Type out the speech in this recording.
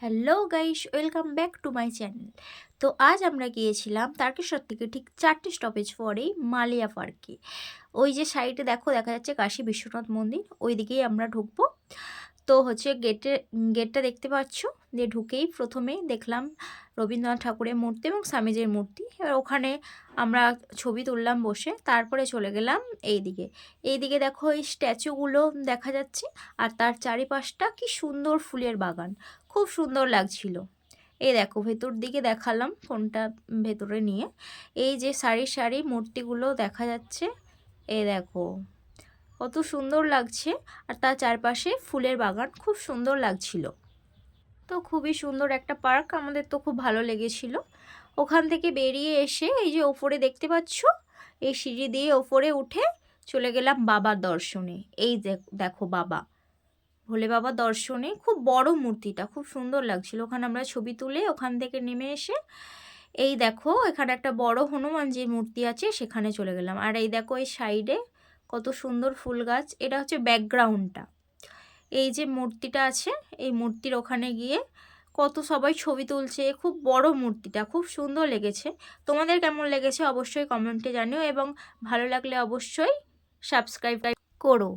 Hello guys, welcome back to my channel. তো আজ আমরা গিয়েছিলাম তারকেশ্বর থেকে ঠিক চারটে স্টপেজ পরেই মালিয়া পার্কে ওই যে সাইডে দেখো, দেখা যাচ্ছে কাশী বিশ্বনাথ মন্দির, ওইদিকেই আমরা ঢুকবো। তো হচ্ছে গেটে, গেটটা দেখতে পাচ্ছ? দিয়ে ঢুকেই প্রথমেই দেখলাম রবীন্দ্রনাথ ঠাকুরের মূর্তি এবং স্বামীজির মূর্তি। এবার ওখানে আমরা ছবি তুললাম বসে, তারপরে চলে গেলাম এই দিকে এই দিকে দেখো এই স্ট্যাচুগুলো দেখা যাচ্ছে, আর তার চারিপাশটা কি সুন্দর ফুলের বাগান। খুব সুন্দর লাগছিল। এই দেখো, ভেতর দিকে দেখালাম ফোনটা ভেতরে নিয়ে। এই যে সারি সারি মূর্তিগুলো দেখা যাচ্ছে, এই দেখো। কত সুন্দর লাগছে। আর তার চারপাশে ফুলের বাগান খুব সুন্দর লাগছিল। তো খুবই সুন্দর একটা পার্ক, আমাদের তো খুব ভালো লেগেছিল। ওখান থেকে বেরিয়ে এসে এই যে ওপরে দেখতে পাচ্ছ, এই সিঁড়ি দিয়ে ওপরে উঠে চলে গেলাম বাবার দর্শনে। এই দেখো বাবা। ভোলে বাবা দর্শনে, খুব বড় মূর্তিটা, খুব সুন্দর লাগছিল। ওখানে আমরা ছবি তুলে ওখান থেকে নেমে এসে এই দেখো, এখানে একটা বড় হনুমানজির মূর্তি আছে, সেখানে চলে গেলাম। আর এই দেখো, এই সাইডে কত সুন্দর ফুল গাছ। এটা হচ্ছে ব্যাকগ্রাউন্ডটা। এই যে মূর্তিটা আছে, এই মূর্তির ওখানে গিয়ে কত সবাই ছবি তুলছে। খুব বড় মূর্তিটা, খুব সুন্দর লেগেছে। তোমাদের কেমন লেগেছে অবশ্যই কমেন্টে জানিও এবং ভালো লাগলে অবশ্যই সাবস্ক্রাইব করো।